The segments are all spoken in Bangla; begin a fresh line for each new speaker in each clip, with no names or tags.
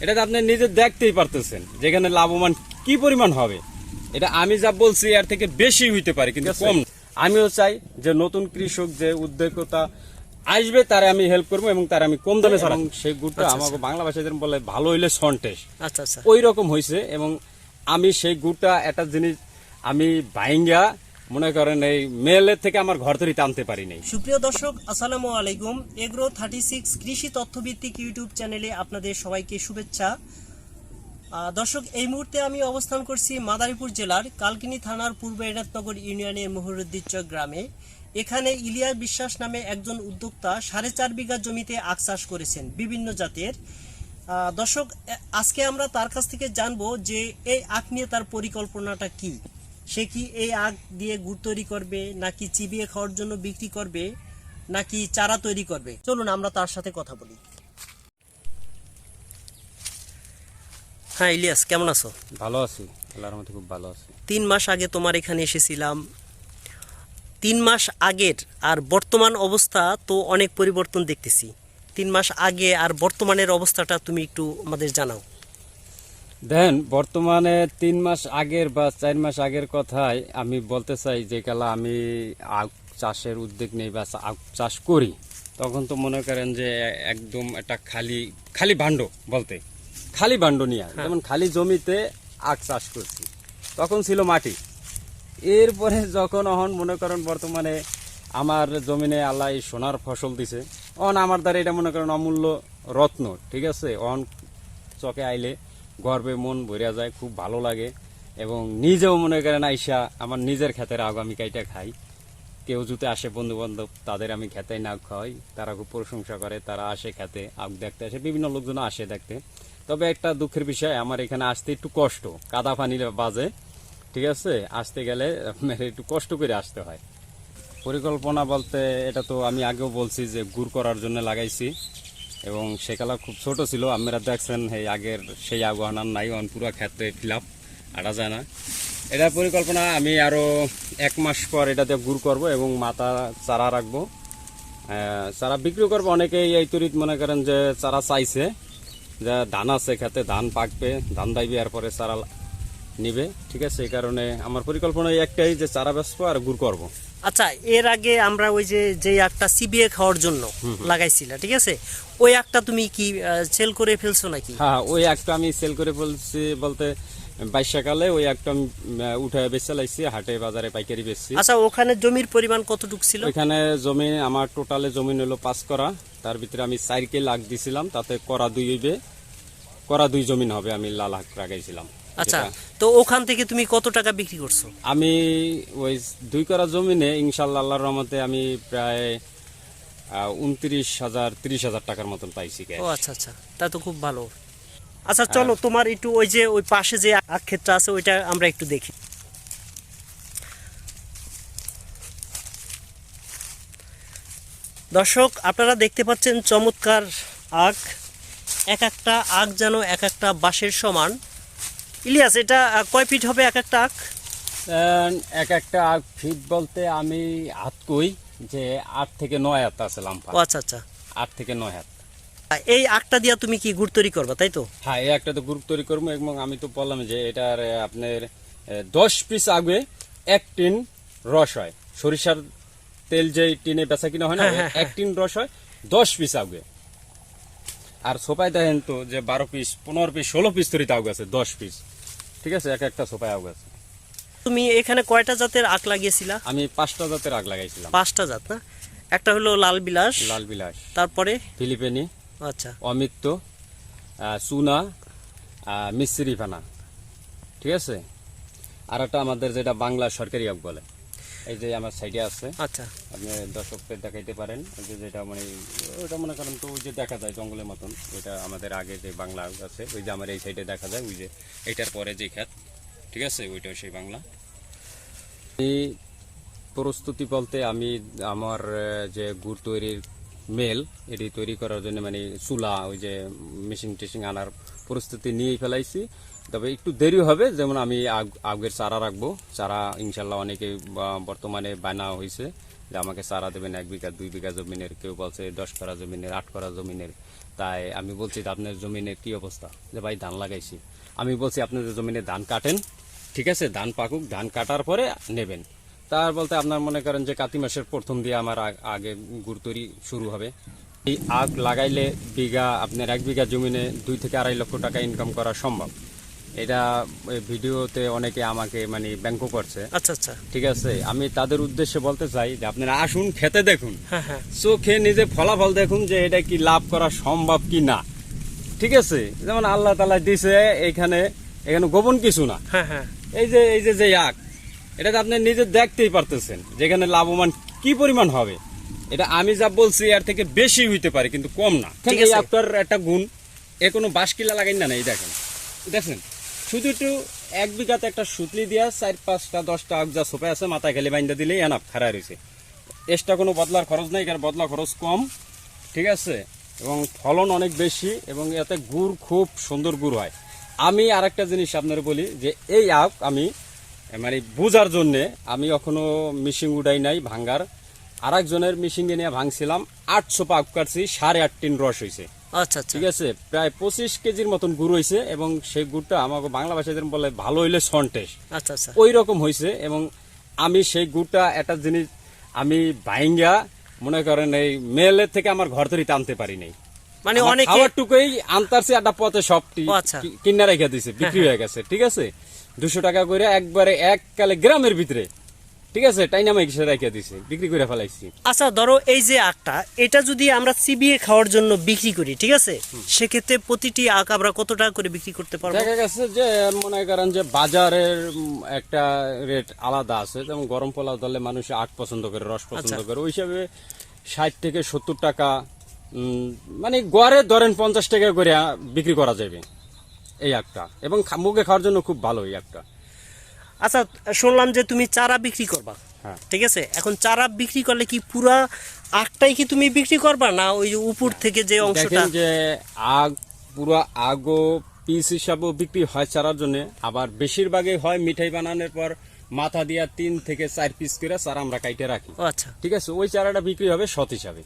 এটা তো আপনি নিজে দেখতেই পারতেছেন যেখানে লাভবান কি পরিমাণ হবে। এটা আমি যা বলছি এর থেকে বেশি হইতে পারে কিন্তু কম আমিও চাই যে নতুন কৃষক যে উদ্যোগতা আসবে তারে আমি হেল্প করব এবং তার আমি কম দামে ছাড়াম সেই গুড়টা আমাকে বাংলা ভাষায় যেরকম বলে ভালো হইলে সন্টেস
আচ্ছা আচ্ছা।
ওই রকম হয়েছে এবং আমি সেই গুড়টা একটা জিনিস আমি বাইঙ্গা মনে করেন এই মেলের থেকে আমার ঘর তৈরি টানতে পারি নাই
সুপ্রিয় দর্শক, আসসালামু আলাইকুম। এগ্রো থার্টি সিক্স কৃষি তথ্যভিত্তিক ইউটিউব চ্যানেলে আপনাদের সবাইকে শুভেচ্ছা। দর্শক, এই মুহূর্তে আমি অবস্থান করছি মাদারীপুর জেলার কালকিনি থানার পূর্ব এনাথনগর ইউনিয়নের মহুরুদ্দিচক গ্রামে। এখানে ইলিয়া বিশ্বাস নামে একজন উদ্যোক্তা সাড়ে চার বিঘা জমিতে আখ চাষ করেছেন বিভিন্ন জাতের। দর্শক আজকে আমরা তার কাছ থেকে জানব যে এই আখ নিয়ে তার পরিকল্পনাটা কি। সে কি এই আখ দিয়ে গুড় তৈরি করবে নাকি চিবিয়ে খাওয়ার জন্য বিক্রি করবে নাকি চারা তৈরি করবে? চলুন আমরা তার সাথে কথা বলি। হ্যাঁ ইলিয়াস কেমন আছো?
ভালো আছি। আল্লাহর মধ্যে খুব ভালো আছি।
তিন মাস আগে তোমার এখানে এসেছিলাম। তিন মাস আগের আর বর্তমান অবস্থা তো অনেক পরিবর্তন দেখতেছি। তিন মাস আগে আর বর্তমানের অবস্থাটা তুমি একটু আমাদের জানাও।
দেন বর্তমানে তিন মাস আগের বা চার মাস আগের কথাই আমি বলতে চাই যে কালা আমি আখ চাষের উদ্যোগ নেই বা আখ চাষ করি। তখন তো মনে করেন যে একদম একটা খালি খালি ভাণ্ড বলতে। খালি ভাণ্ড নিয়ে যেমন খালি জমিতে আখ চাষ করছি। তখন ছিল মাটি। এরপরে যখন অহন মনে করেন বর্তমানে আমার জমিনে আল্লাহ সোনার ফসল দিছে অন আমার দ্বারা এটা মনে করেন অমূল্য রত্ন ঠিক আছে? অন চকে আইলে গর্বে মন ভরিয়া যায়, খুব ভালো লাগে। এবং নিজেও মনে করেন আইসা, আমার নিজের ক্ষেতের আগ আমি কাইটা খাই। কেউ যদি আসে বন্ধু বান্ধব তাদের আমি খেতে না খাওয়াই। তারা খুব প্রশংসা করে, তারা আসে খেতে আগ দেখতে আসে, বিভিন্ন লোকজন আসে দেখতে। তবে একটা দুঃখের বিষয়, আমার এখানে আসতে একটু কষ্ট, কাদা পানি বাজে, ঠিক আছে? আসতে গেলে আপনার একটু কষ্ট করে আসতে হয়। পরিকল্পনা বলতে, এটা তো আমি আগেও বলছি যে, গুড় করার জন্য লাগাইছি। এবং সেকালা খুব ছোট ছিল। আপনারা দেখছেন, এই আগের সেই আগুয়ানার নাই অন পুরো ক্ষেত্রে ফিলাপ আটা যায় না। এটা পরিকল্পনা আমি আরও এক মাস পর এটাতে গুড় করব এবং মাথা চারা রাখব। চারা বিক্রি করব। অনেকেই এই তরিত মনে করেন যে চারা চাইছে, যে ধান আছে খেতে, ধান পাকবে, ধান দাইবে, এরপরে চারা নিবে ঠিক আছে? এই কারণে আমার পরিকল্পনা একটাই যে চারা বেচবো আর গুড় করব।
আচ্ছা এর আগে আমরা ওই যে যে একটা সিবিএ খাওয়ার জন্য লাগাইছিলা ঠিক আছে? ওই একটা তুমি কি সেল করে ফেলছো নাকি?
হ্যাঁ ওই একটা আমি সেল করে ফেলছি বলতে বাইশাকালে ওই একটা উঠে বেচে লাইছি হাটে বাজারে পাইকারি বেচছি।
আচ্ছা ওখানে জমির পরিমাণ কতটুকু ছিল?
ওইখানে জমি আমার টোটালে জমি হলো পাঁচ করা। তার ভিতরে আমি চারকে লাখ দিছিলাম তাতে করা দুই হইবে করা দুই জমিন হবে আমি লাল হাক লাগাইছিলাম।
আচ্ছা তো ওখান থেকে তুমি কত টাকা বিক্রি করছ?
আমি ওই দুই করা জমিনে ইনশাল্লাহ আল্লাহর রহমতে আমি প্রায় উনত্রিশ হাজার তিরিশ হাজার টাকার মতন পাইছি
ও আচ্ছা আচ্ছা। তা তো খুব ভালো। আচ্ছা চলো তোমার একটু ওই যে ওই পাশে যে আখ ক্ষেত্র আছে ওইটা আমরা একটু দেখি। দর্শক আপনারা দেখতে পাচ্ছেন চমৎকার আখ। এক একটা আখ যেন এক একটা বাঁশের সমান। ইলিয়াস এটা কয় ফিট হবে এক একটা আখ?
এক একটা আখ ফিট বলতে আমি হাত কই যে আট থেকে নয় হাত আছে লাম্পা।
আচ্ছা আচ্ছা।
আট থেকে নয় হাত।
এই আখটা দিয়া তুমি কি গুড় তৈরি করবা তাই তো?
হ্যাঁ এই একটা তো গ্রুপ তৈরি করব এবং আমি তো বললাম যে এটার আপনার দশ পিস আগে এক টিন রস হয়। সরিষার তেল যে টিনে বেচা কিনা হয় না
হ্যাঁ, হ্যাঁ,
এক টিন রস হয় দশ পিস আগে। আর সোপায় দেখেন তো যে বারো পিস পনেরো পিস ষোলো পিস তৈরি তাও গেছে দশ পিস ঠিক আছে? এক একটা সোপায় আগ গেছে।
তুমি এখানে কয়টা জাতের আখ লাগিয়েছিলা?
আমি পাঁচটা জাতের আগ লাগাইছিলাম।
পাঁচটা জাত না? একটা হলো লাল বিলাস
লাল বিলাস।
তারপরে?
ফিলিপেনি
আচ্ছা।
অমিত্য চুনা মিস্ত্রি ফানা ঠিক আছে? আর একটা আমাদের যেটা বাংলা সরকারি আগ বলে। এই যে আমার সাইডে আছে।
আচ্ছা।
আপনি দর্শকদের দেখাইতে পারেন। যে যেটা মানে ওইটা মনে করেন তো ওই যে দেখা যায় জঙ্গলের মতন ওইটা আমাদের আগে যে বাংলা আছে ওই যে আমার এই সাইডে দেখা যায় ওই যে এইটার পরে যে খ্যাত। ঠিক আছে? ওইটাও সেই বাংলা। এই প্রস্তুতি বলতে আমি আমার যে গুড় তৈরির মেল এটি তৈরি করার জন্য মানে চুলা ওই যে মেশিন টেশিন আনার প্রস্তুতি নিয়ে ফেলাইছি। তবে একটু দেরি হবে, যেমন আমি আগ- আগের চারা রাখব। চারা ইনশাল্লাহ অনেকে বর্তমানে বানা হয়েছে যে আমাকে চারা দেবেন এক বিঘা, দুই বিঘা জমিনের। কেউ বলছে দশ করা জমিনের, আট করা জমিনের। তাই আমি বলছি আপনার জমিনের কি অবস্থা? যে ভাই ধান লাগাইছি। আমি বলছি আপনাদের জমিনে ধান কাটেন, ঠিক আছে? ধান পাকুক, ধান কাটার পরে নেবেন। তার বলতে আপনার মনে করেন যে কাতি মাসের প্রথম দিয়ে আমার আগে গুড় তৈরি শুরু হবে। এই আগ লাগাইলে বিঘা, আপনার এক বিঘা জমিনে দুই থেকে আড়াই লক্ষ টাকা ইনকাম করা সম্ভব। এটা ভিডিওতে অনেকে আমাকে মানে ব্যাংকও করছে।
আচ্ছা আচ্ছা।
ঠিক আছে আমি তাদের উদ্দেশ্যে বলতে চাই যে আপনারা আসুন খেতে দেখুন।
হ্যাঁ হ্যাঁ।
চোখে নিজে ফলাফল দেখুন যে এটা কি লাভ করা সম্ভব কি না। ঠিক আছে? যেমন আল্লাহ তালা দিছে এখানে এখানে গোপন কিছু না।
হ্যাঁ
এই যে এই যে যে আখ এটা আপনি নিজে দেখতেই পারতেছেন যেখানে লাভবান কি পরিমাণ হবে। এটা আমি যা বলছি এর থেকে বেশি হইতে পারে কিন্তু কম না।
ঠিক আছে।
আপনার একটা গুণ এ কোনো বাস কিলা লাগাই না এই দেখেন। দেখছেন? শুধু একটু এক বিঘাতে একটা সুতলি দিয়া চার পাঁচটা দশটা আগ যা সোপে আছে মাথায় খেলে বাইন্দা দিলে এনাফ খাড়া রয়েছে এক্সট্রা কোনো বদলার খরচ নেই কারণ বদলা খরচ কম, ঠিক আছে? এবং ফলন অনেক বেশি এবং এতে গুড় খুব সুন্দর গুড় হয়। আমি আরেকটা জিনিস আপনার বলি, যে এই আখ আমি মানে বোঝার জন্যে আমি এখনও মিশিং উড়াই নাই, ভাঙ্গার। আর একজনের মিশিংয়ে নিয়ে ভাঙছিলাম আটশো পাক কাটছি, সাড়ে আট টিন রস হয়েছে
আচ্ছা আচ্ছা।
ঠিক আছে প্রায় পঁচিশ কেজির মতন গুড় হয়েছে এবং সেই গুড়টা আমাকে বাংলা ভাষায় যেরকম বলে ভালো হইলে সন্টেস
আচ্ছা আচ্ছা।
ওই রকম হয়েছে এবং আমি সেই গুড়টা একটা জিনিস আমি বাইঙ্গা মনে করেন এই মেলের থেকে আমার ঘর তৈরি টানতে পারি নাই।
মানে অনেকে
খাবারটুকুই আনতারছি একটা পথে সবটি
আচ্ছা।
কিনা রেখে দিছে বিক্রি হয়ে গেছে ঠিক আছে? দুশো টাকা করে একবারে এক কালে গ্রামের ভিতরে ঠিক আছে টাইনামে কিসে রেখে দিছে বিক্রি করে ফেলাইছি।
আচ্ছা ধরো এই যে আখটা এটা যদি আমরা চিবিয়ে খাওয়ার জন্য বিক্রি করি ঠিক আছে? সেক্ষেত্রে প্রতিটি আখ আমরা কত টাকা করে বিক্রি করতে পারব?
দেখা গেছে যে মনে করেন যে বাজারের একটা রেট আলাদা আছে যেমন গরম পোলাও দলে মানুষ আট পছন্দ করে রস পছন্দ
আচ্ছা।
করে। ওই হিসাবে ষাট থেকে সত্তর টাকা মানে গড়ে ধরেন পঞ্চাশ টাকা করে বিক্রি করা যাবে এই একটা এবং মুখে খাওয়ার জন্য খুব ভালো এই একটা
আচ্ছা শুনলাম যে তুমি চারা বিক্রি করবা।
হ্যাঁ।
ঠিক আছে? এখন চারা বিক্রি করলে কি পুরা আখটাই কি তুমি বিক্রি করবা না ওই যে উপর থেকে যে অংশটা?
যে আগ পুরো আগো পিস হিসাবেও বিক্রি হয় চারার জন্য। আবার বেশিরভাগই হয় মিঠাই বানানোর পর মাথা দিয়া তিন থেকে চার পিস করে চারা আমরা কাইটে রাখি।
আচ্ছা।
ঠিক আছে? ওই চারাটা বিক্রি হবে সৎ হিসাবে।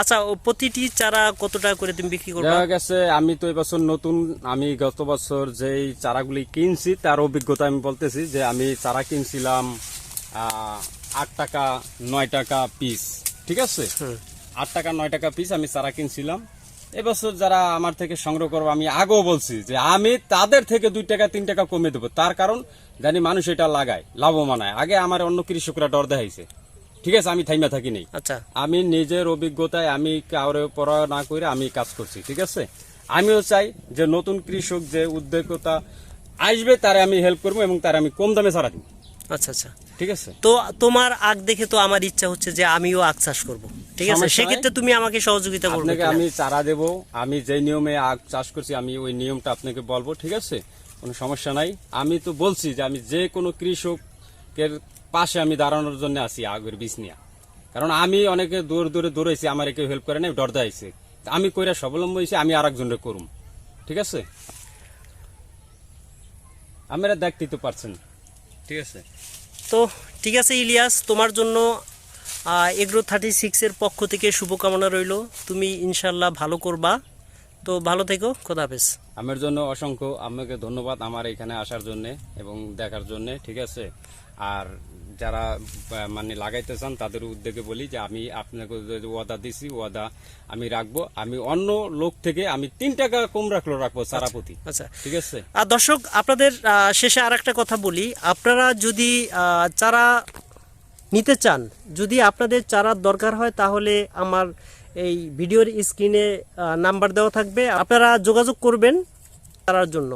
আচ্ছা ও প্রতিটি চারা কত টাকা করে তুমি বিক্রি করবা?
দেখা গেছে আমি তো এবছর নতুন আমি গত বছর যেই চারাগুলি কিনছি তার অভিজ্ঞতা আমি বলতেছি যে আমি চারা কিনছিলাম আট টাকা নয় টাকা পিস ঠিক আছে? আট টাকা নয় টাকা পিস আমি চারা কিনছিলাম। এবছর যারা আমার থেকে সংগ্রহ করব আমি আগেও বলছি যে আমি তাদের থেকে দুই টাকা তিন টাকা কমে দেবো। তার কারণ জানি মানুষ এটা লাগায় লাভবান হয়। আগে আমার অন্য কৃষকরা ডর দেখাইছে। ঠিক আছে আমি থাইমা থাকি নেই।
আচ্ছা।
আমি নিজের অভিজ্ঞতায় আমি কাউরে পড়া না করে আমি কাজ করছি ঠিক আছে? আমিও চাই যে নতুন কৃষক যে উদ্যোগতা আসবে তারে আমি হেল্প করব এবং তারে আমি কম দামে ছাড়া দিব।
আচ্ছা আচ্ছা।
ঠিক আছে?
তো তোমার আখ দেখে তো আমার ইচ্ছা হচ্ছে যে আমিও আখ চাষ করব। ঠিক আছে? সেক্ষেত্রে তুমি আমাকে সহযোগিতা করবে
আপনাকে আমি চারা দেব আমি যে নিয়মে আখ চাষ করছি আমি ওই নিয়মটা আপনাকে বলব ঠিক আছে? কোনো সমস্যা নাই। আমি তো বলছি যে আমি যে কোনো কৃষকের পাশে আমি দাঁড়ানোর জন্য আছি আগের বীজ নিয়ে। কারণ আমি অনেকে দূর দূরে দৌড়াইছি, আমার কেউ হেল্প করে নাই ডর দেয়াইছে আমি কইরা স্বাবলম্বী হয়েছি আমি আর একজনের করুম। ঠিক আছে? আমরা দেখতেই তো পারছেন। ঠিক আছে।
তো ঠিক আছে ইলিয়াস, তোমার জন্য এগ্রো থার্টি সিক্সের পক্ষ থেকে শুভকামনা রইল। তুমি ইনশাল্লাহ ভালো করবা। তো ভালো থেকো খোদাফেজ
আমার জন্য অসংখ্য আপনাকে ধন্যবাদ আমার এখানে আসার জন্য এবং দেখার জন্য ঠিক আছে? আর যারা মানে লাগাইতে চান তাদের উদ্যোগে বলি যে আমি আপনাকে ওয়াদা দিছি ওয়াদা আমি রাখব। আমি অন্য লোক থেকে আমি তিন টাকা কম রাখল রাখব সারাপতি
আচ্ছা।
ঠিক আছে?
আর দর্শক আপনাদের শেষে আর একটা কথা বলি। আপনারা যদি চারা নিতে চান যদি আপনাদের চারার দরকার হয় তাহলে আমার এই ভিডিওর স্ক্রিনে নাম্বার দেওয়া থাকবে। আপনারা যোগাযোগ করবেন তারার জন্য।